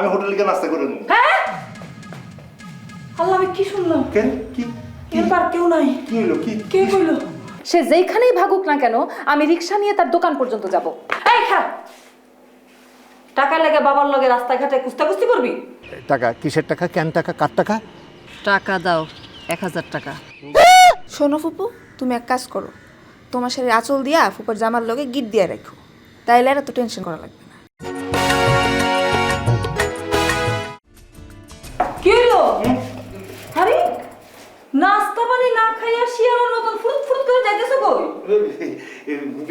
আমি হোটেলে গিয়ে নাস্তা করে নেব হ্যাঁ? আল্লাহ আমি কি শুনলাম? কেন? কি? কি? এবার কেউ নাই। কি হলো কি? কে কইলো? সে যেইখানেই ভাগুক না কেন আমি রিক্সা নিয়ে তার দোকান পর্যন্ত যাব। এই খা! টাকা লেগে বাবার লগে রাস্তাঘাটে কুস্তাকুস্তি করবি? টাকা? কিসের টাকা? কেন টাকা? কার টাকা? টাকা দাও এক হাজার টাকা। শোনো ফুপু তুমি এক কাজ করো। তোমার সাথে আঁচল দিয়া ফুপার জামার লগে গিট দিয়া রাখো। তাইলে আর এত টেনশন করা লাগবে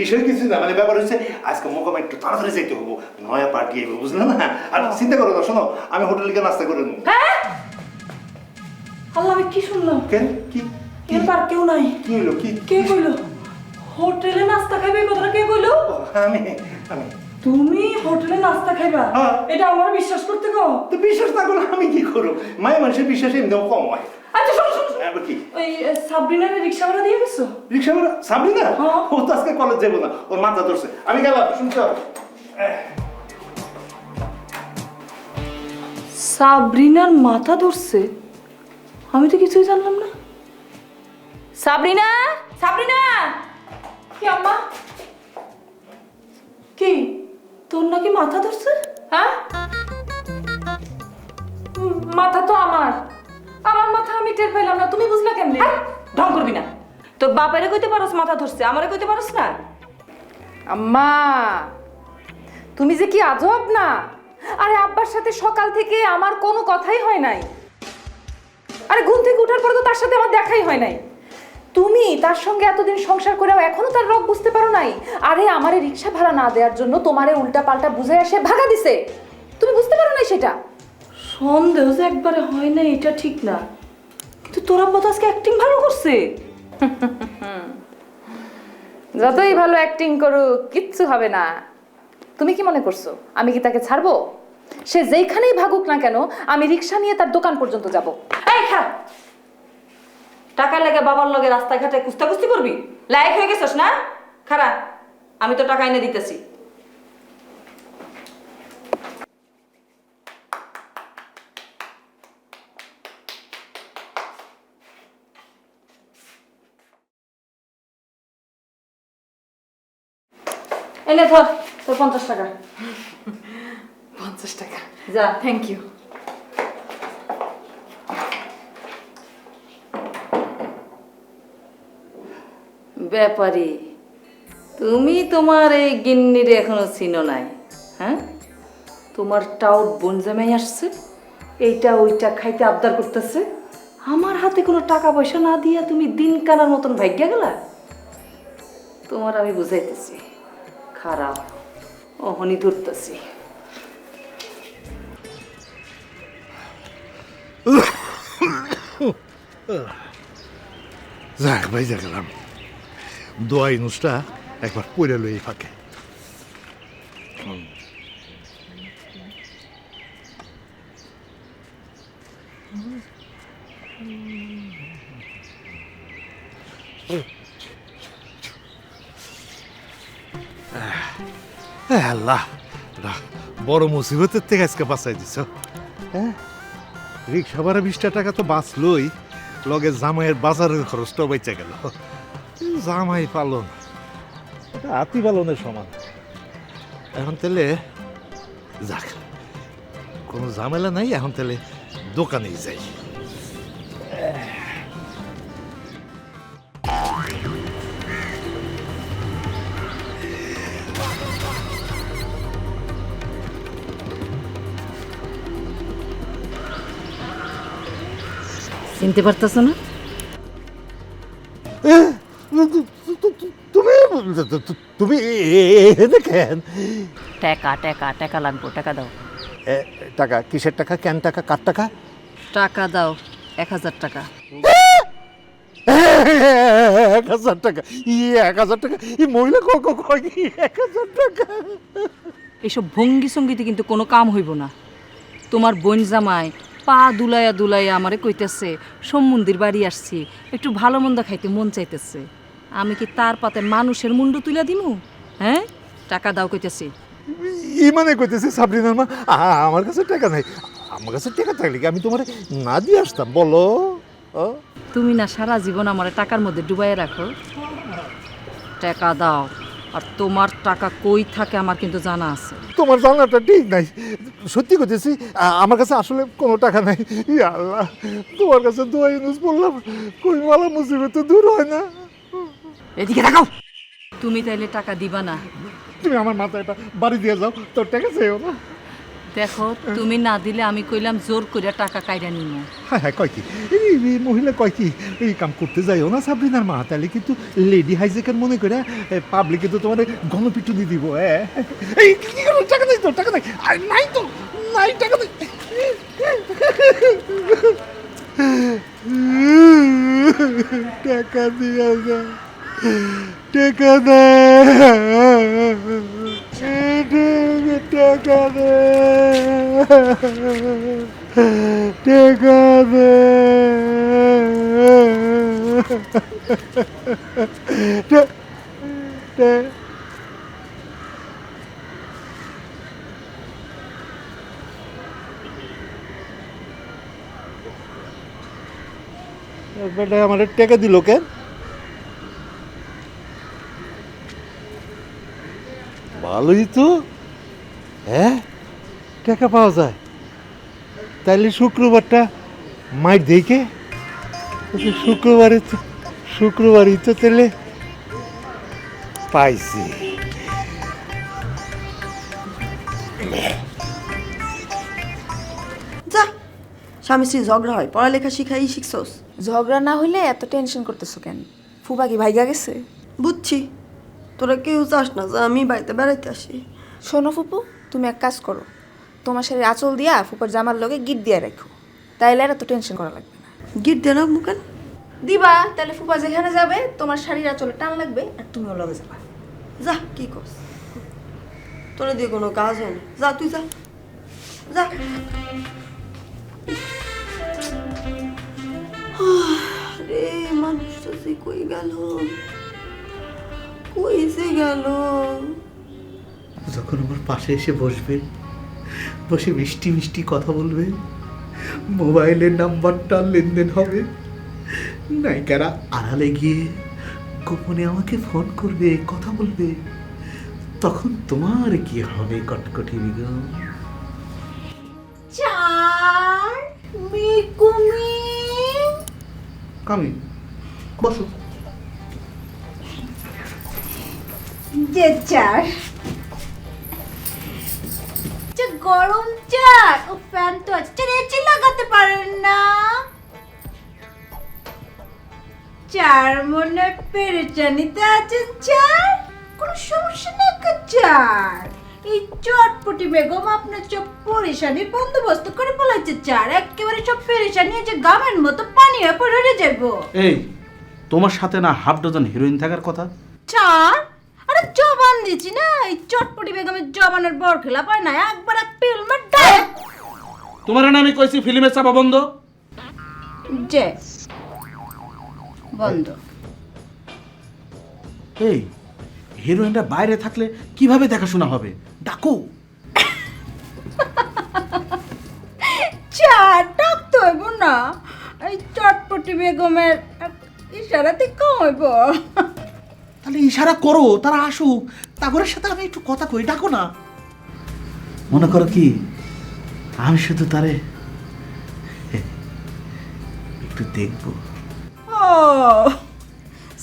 বিষয় কিছু না মানে ব্যাপার হচ্ছে আজকে মোকামে একটু তাড়াতাড়ি যেতে হব নয়া পার্টি আইবো বুঝলে না? আর চিন্তা করো না শোনো আমি হোটেলে গিয়ে নাস্তা করে নেব। হ্যাঁ? আল্লাহ আমি কি শুনলাম? কেন কি? এবার কেউ নাই। কি হলো কি? কে কইলো? হোটেলে নাস্তা খাবে কথাটা কে কইলো? আমি আমি। তুমি হোটেলে নাস্তা খাইবা? হ্যাঁ। এটা আমার বিশ্বাস করতে গো। তো বিশ্বাস না করলে আমি কি করব? মায়ের মানুষের বিশ্বাস এমনিও কম হয়। আচ্ছা শোনো শোনো শোনো। কি? ওই সাবরিনারে রিক্সা ভাড়া দিয়ে গেছো? রিক্সা ভাড়া সাবলি হ্যাঁ। ও তো আজকে কলেজ যাব না। ওর মাথা ধরছে। আমি গেলাম শুনছো? সাবরিনার মাথা ধরছে? আমি তো কিছুই জানলাম না। সাবরিনা! সাবরিনা! কি আম্মা? তোর নাকি মাথা ধরছে? হ্যাঁ? মাথা তো আমার। আমার মাথা আমি টের পেলাম না। তুমি বুঝলা কেমনে? আই, ঢং করবি না। তোর বাপেরে কইতে পারস মাথা ধরছে আমারে কইতে পারস না? আম্মা তুমি যে কি আজব না? আরে আব্বার সাথে সকাল থেকে আমার কোনো কথাই হয় নাই। আরে ঘুম থেকে ওঠার পর তো তার সাথে আমার দেখাই হয় নাই। তুমি তার সঙ্গে এতদিন সংসার করেও এখনও তার রোগ বুঝতে পারো নাই? আরে আমারে রিক্সা ভাড়া না দেওয়ার জন্য তোমারে উল্টা পাল্টা বুঝে আসে ভাগা দিছে। তুমি বুঝতে পারো নাই সেটা? সন্দেহ যে একবারে হয় না এটা ঠিক না। কিন্তু তোর আব্বা তো আজকে অ্যাক্টিং ভালো করছে। যতই ভালো অ্যাক্টিং করুক কিচ্ছু হবে না। তুমি কি মনে করছ আমি কি তাকে ছাড়বো? সে যেইখানেই ভাগুক না কেন আমি রিক্সা নিয়ে তার দোকান পর্যন্ত যাব। এই খা টাকা লেগে বাবার লগে রাস্তাঘাটে কুস্তাকুস্তি করবি? লায়ক হয়ে গেছস না? খারা আমি তো টাকা এনে দিতেছি। এনে ধর তোর পঞ্চাশ টাকা। পঞ্চাশ টাকা। যা। থ্যাংক ইউ ব্যাপারী, তুমি তোমার এই গিন্নিরে এখনও চিনো নাই হ্যাঁ? তোমার টাউট বোন জামাই আসছে, এইটা ওইটা খাইতে আবদার করতেছে, আমার হাতে কোনো টাকা পয়সা না দিয়া তুমি দিন কানার মতন ভাগ্যা গেলা? তোমার আমি বুঝাইতেছি, খারাপ, অহনি ধরতেছি। যাক ভাই গেলাম। দোয়া ইনুসটা একবার পড়ে লই ফাঁকে। আল্লাহ বড় মুসিবতের থেকে আজকে বাঁচাই দিছ। হ্যাঁ? রিক্সা ভাড়া বিশটা টাকা তো বাঁচলই, লগে জামাইয়ের বাজারের খরচটাও বেঁচে গেল। জামাই পালন। এটা হাতি পালনের সমান। এখন তাহলে যাক, কোনো ঝামেলা নাই, এখন তাহলে দোকানেই যাই। চিনতে পারতেছো না? তুমি দেখেন। টাকা টাকা টাকা লাগবো টাকা দাও। টাকা কিসের টাকা কেন টাকা কার টাকা? টাকা দাও এক হাজার টাকা। এক হাজার টাকা ইয়ে এক হাজার টাকা এই মহিলা ক- কয় কি এক হাজার টাকা। এসব ভঙ্গি সঙ্গীতে কিন্তু কোনো কাম হইব না। তোমার বোন জামাই পা দুলাইয়া দুলাইয়া আমারে কইতেছে সোম মন্দির বাড়ি আসছি একটু ভালো মন্দ খাইতে মন চাইতেছে। আমি কি তার পাতে মানুষের মুন্ডু তুলে দিমু? হ্যাঁ? টাকা দাও কইতেছি। ই মানে কইতেছে সাবরিনার মা আ- আমার কাছে টাকা নাই। আমার কাছে টাকা থাকলে কি আমি তোমার না দিয়ে আসতাম? বলো। ও? তুমি না সারা জীবন আমার টাকার মধ্যে ডুবাই রাখো। টাকা দাও। আর তোমার টাকা কই থাকে আমার কিন্তু জানা আছে। তোমার জানাটা ঠিক নাই। সত্যি করতেছি আমার কাছে আসলে কোনো টাকা নাই। ই আল্লাহ তোমার কাছে দোয়া ইউজ বললাম কই মালা মুসিবত তো দূর হয় না। এদিকে দেখাও তুমি তাইলে টাকা দিবা না। তুমি আমার মাথায় একটা বাড়ি দিয়ে যাও তোর টাকা চেয়েও না দেখো তুমি না দিলে আমি কইলাম জোর করে টাকা কাইরা নিব হ্যাঁ হ্যাঁ কয় কি? এই এই মহিলা কয় কি? এই কাম করতে যাইও না সাবরিনার মা তাহলে কিন্তু লেডি হাইজেকের মনে করে পাবলিক কিন্তু তোমার গণপিটুনি দিব হ্যাঁ এই কি কি করো? টাকা নাই তো টাকা নাই। আর নাই তো নাই টাকা নাই। টাকা দিয়া যা। টাকা দে টাকা দে টাকা দে আমার টাকা দিল কেন ভালোই তো। হ্যাঁ? টাকা পাওয়া যায়। তাইলে শুক্রবারটা মাইর দেখে। আচ্ছা, শুক্রবারে তো শুক্রবারই তো তাহলে পাইছি। যা স্বামী স্ত্রী ঝগড়া হয় পড়ালেখা শিখাই শিখছস। ঝগড়া না হইলে এত টেনশন করতেছো কেন? ফুপা কি ভাইগা গেছে? বুঝছি। তোরা কেউ চাস না যে আমি বাড়িতে বেড়াইতে আসি। শোনো ফুপু তুমি এক কাজ করো। তোমার সাথে আঁচল দিয়া ফুপার জামার লগে গিট দিয়া রাখো। তাইলে আর এত টেনশন করা লাগবে না। গিট দিয়ে রাখব কেন? দিবা তাহলে ফুপা যেখানে যাবে তোমার শাড়ির আঁচলে টান লাগবে আর তুমিও লগে যাবা। যা কি করস? তোরা দিয়ে কোনো কাজ হয় না। যা তুই যা। যা। রে মানুষটা সে কই গেল? কই সে গেল। যখন আমার পাশে এসে বসবেন বসে মিষ্টি মিষ্টি কথা বলবেন মোবাইলের নাম্বারটা লেনদেন হবে নায়িকারা আড়ালে গিয়ে গোপনে আমাকে ফোন করবে কথা বলবে তখন তোমার কি হবে কটকটি বেগম চার মিকুমি কামি বসো। যে চার। গরম চা ও ফ্যান তো আছে। এসি লাগাতে পারেন না। চার মনে পেরেচানিতে আছেন চার? কোনো সমস্যা নেই চার? এই চটপটি বেগম আপনার সব পরেশানির বন্দোবস্ত করে বলেছে চার। একেবারে সব পেরেশানি যে গামের মতো পানি হয়ে পড়ে যাব। এই তোমার সাথে না হাফ ডজন হিরোইন থাকার কথা? চার? আরে জবান দিছি না? এই চটপটি বেগমের জবানের বর খেলা পায় না। একবার এক ফিল্মের ডাক তোমার না আমি কইছি ফিল্মের চাপা বন্ধ? যে। বন্ধ। এই হিরোইনটা বাইরে থাকলে কীভাবে দেখাশোনা হবে? ডাকো। চার ডাকতে হইব না। এই চটপটি বেগমের ইশারাতে কমাইব তাহলে ইশারা করো তারা আসুক। তাগরের সাথে আমি একটু কথা কই ডাকো না। মনে করো কি আমি শুধু তারে একটু দেখব। ও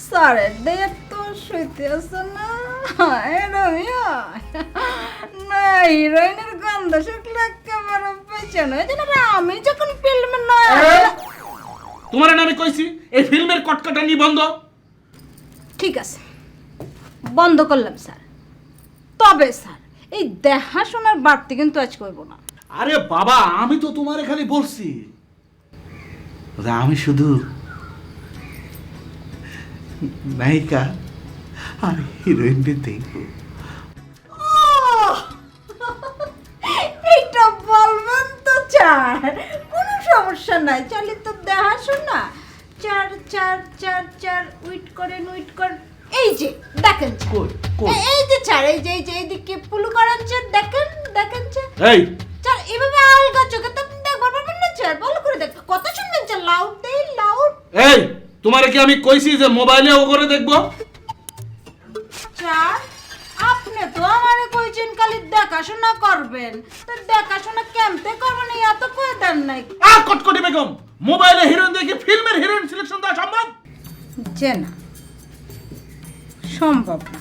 স্যারের দিয়ে তো শুইতে আছে না। এরমিয়া না হিরোইনের গন্ধ শুকলে একেবারে পেছনে ওই জন্য আমি যখন ফিল্মে নয় তোমার না আমি কইছি এই ফিল্মের কটকটা নিবন্ধ। ঠিক আছে। বন্ধ করলাম স্যার। তবে স্যার এই দেখাশোনার বাড়তি কিন্তু আজ করব না। আরে বাবা আমি তো তোমার খালি বলছি। আমি শুধু নায়িকা আর হিরোইনদের দেখব। এইটা বলবেন তো চার কোনো সমস্যা নাই চালি তো দেখাশোনা। চার চার চার চার উইট করেন উইট করেন। এই যে দেখেন। কই কই এই যে চার এই যে এই যে এইদিকে পুলু করান চার দেখেন দেখেন চার এই। চার এভাবে আলগা চোখে তো দেখবার পারবেন না চার ভালো করে দেখ কত শুনবেন চার লাউড দেই লাউড। এই তোমারে কি আমি কইছি যে মোবাইলে ও করে দেখব? চার আপনি তো আমারে কইছেন খালি দেখাশোনা করবেন। তো দেখাশোনা কেমতে করবেন এত কয়ে দেন নাই। আর কটকটি বেগম মোবাইলে হিরোইন দেখে ফিল্মের হিরোইন সিলেকশন দেওয়া সম্ভব? যে না। সম্ভব না।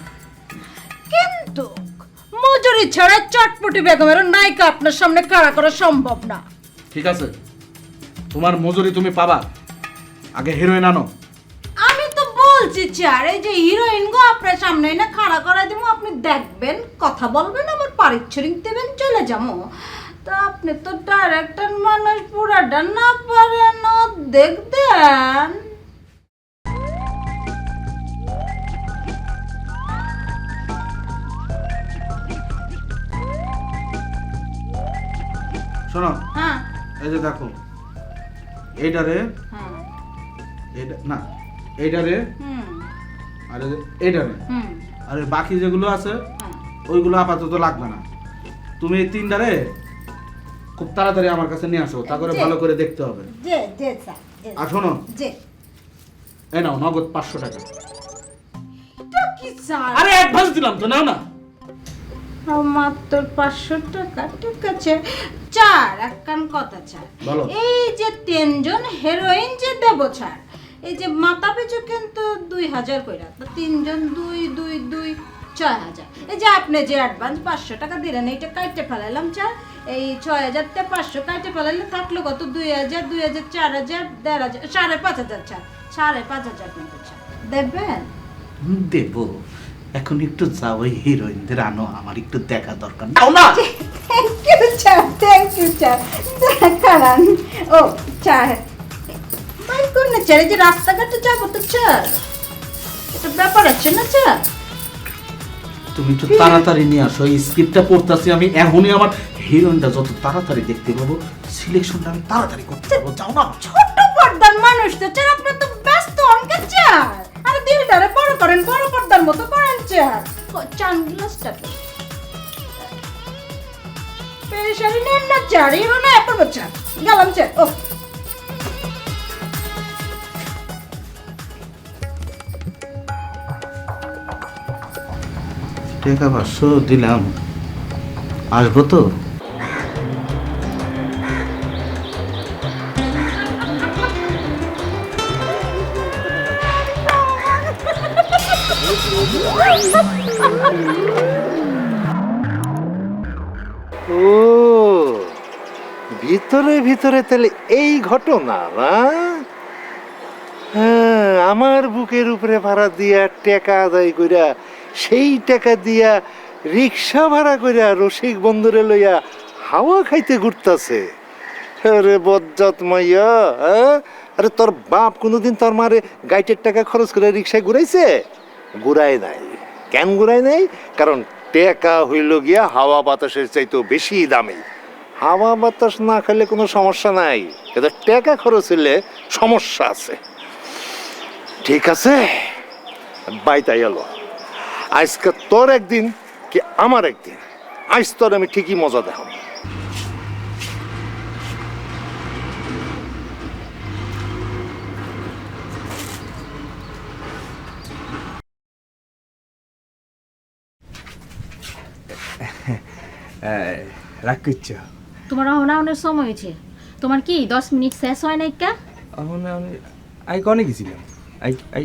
কিন্তু মজুরি ছাড়া চটপটি বেগমের নায়িকা আপনার সামনে কারা করা সম্ভব না। ঠিক আছে তোমার মজুরি তুমি পাবা। আগে হিরোইন আনো। আমি তো বলছি চার এই যে হিরোইন গো আপনার সামনে না খাড়া করাই দেবো আপনি দেখবেন কথা বলবেন আমার পারিচ্ছরিক দেবেন চলে যাব। তো আপনি তো ডাইরেক্টর মানুষ পুরাটা না পারেন দেখ দেন। শোনো। হ্যাঁ। এই যে দেখো এইটারে হ্যাঁ। এইটা না এইটারে হুম। আর এই এইটারে। হুম। আর বাকি যেগুলো আছে হ্যাঁ। ওইগুলো আপাতত লাগবে না। তুমি এই তিনটারে খুব তাড়াতাড়ি আমার কাছে নিয়ে আসো তা করে ভালো করে দেখতে হবে। আর শোনো। এই নাও নগদ পাঁচশো টাকা। এটা আরে অ্যাডভান্স দিলাম তো নাও না। মাত্র পাঁচশো টাকা ঠিক আছে? চার একখান কথা চার। এই যে তিনজন হিরোইন যে দেব ছাড় এই যে মাথা পিছু কিন্তু দুই হাজার কইরা তো তিনজন দুই দুই দুই ছয় হাজার। এই যে আপনি যে অ্যাডভান্স পাঁচশো টাকা দিলেন এইটা কাটতে ফেলাইলাম চার। এই ছয় হাজার তে পাঁচশো কাটতে ফেলাইলে থাকল কত? দুই হাজার দুই হাজার চার হাজার দেড় হাজার সাড়ে পাঁচ হাজার চার। সাড়ে পাঁচ হাজার দেবেন দেব। এখন একটু যাও ওই হিরোইনদের আনো আমার একটু দেখা দরকার। দাও না! থ্যাংক ইউ চার থ্যাংক ইউ চার দেখান ও চার ভাই কোন না এই যে রাস্তাঘাটে যাব তো চার এটা ব্যাপার আছে না চার তুমি একটু তাড়াতাড়ি নিয়ে আসো এই স্ক্রিপ্টটা পড়তাছি আমি এখনই আমার হিরোইনটা যত তাড়াতাড়ি দেখতে পাবো সিলেকশনটা আমি তাড়াতাড়ি করতে পারব যাও না। ছোট পর্দার মানুষ তো চার আপনি তো ব্যস্ত অঙ্কের চার আরে দিলটারে বড় করেন বড় পর্দার মতো করেন চার চান গ্লাসটা পেরেশানি নেন না চার না গেলাম চার ও। টাকা পাঁচশো দিলাম। আসব তো? ও, ভিতরে ভিতরে তাহলে এই ঘটনা না? হ্যাঁ আমার বুকের উপরে ভাড়া দিয়া টাকা আদায় কইরা, সেই টাকা দিয়া রিক্সা ভাড়া কইরা রসিক বন্দরে লইয়া হাওয়া খাইতে ঘুরতাছে। আরে বজ্জাত মাইয়া হ্যাঁ? আরে তোর বাপ কোনোদিন তোর মারে গাইটের টাকা খরচ করে রিক্সায় ঘুরাইছে? ঘুরাই নাই। কেন ঘুরাই নেই? কারণ টেকা হইল গিয়া হাওয়া বাতাসের চাইতেও বেশি দামি। হাওয়া বাতাস না খেলে কোনো সমস্যা নাই। এটা টেকা খরচ হইলে সমস্যা আছে। ঠিক আছে? বাইতাই এলো আজকে তোর একদিন কি আমার একদিন? আজ তোর আমি ঠিকই মজা দেখাম রাগ করছ তোমার অহনাওনের সময় হয়েছে। তোমার কি দশ মিনিট শেষ হয় নাই কা? আমি আই কনে গেছিলাম? আই আই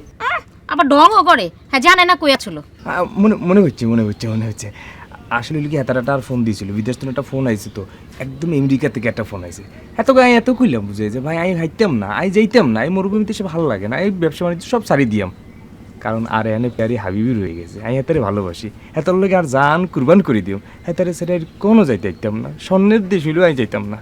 আবার ঢংও করে। হ্যাঁ জানে না কইয়া ছিল মনে মনে হচ্ছে মনে হচ্ছে মনে হচ্ছে। আসলে কি হেতারাটা আর ফোন দিয়েছিল। বিদেশ থেকে একটা ফোন আইছে তো। একদম আমেরিকা থেকে একটা ফোন আইছে। এত গায়ে এত কইলাম বুঝে যে ভাই আমি হাইতাম না আই যাইতাম না এই মরুভূমিতে সে ভালো লাগে না এই ব্যবসা বাণিজ্য সব সারি দিয়াম। কারণ আর এনে প্যারি হাবিবি রয়ে গেছে। আমি হেতারে ভালোবাসি। হেতার লোক আর জান কুরবান করে দিও। হেতারে সেটা কোনো যাইতে যাইতাম না। স্বর্ণের দেশ হইলেও আমি যাইতাম না।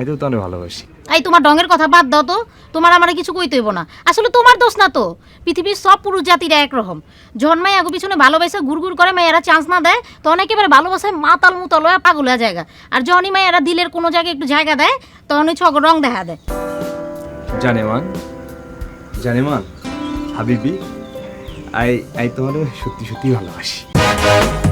এতেও তো অনেক ভালোবাসি। এই তোমার ডঙের কথা বাদ দাও তো। তোমার আমার কিছু কইতে হইব না। আসলে তোমার দোষ না তো। পৃথিবীর সব পুরুষ জাতিরা একরকম। জন্মাই আগু পিছনে ভালোবাসা গুড় করে মেয়েরা চান্স না দেয় তখন একেবারে ভালোবাসায় মাতাল মুতাল হয়ে পাগল হয়ে জায়গা আর যখনই মেয়েরা দিলের কোনো জায়গায় একটু জায়গা দেয় তখনই ছক রং দেখা দেয়। জানেমান? জানেমান? হাবিবি? আই আই তোমার সত্যি সত্যি ভালোবাসি।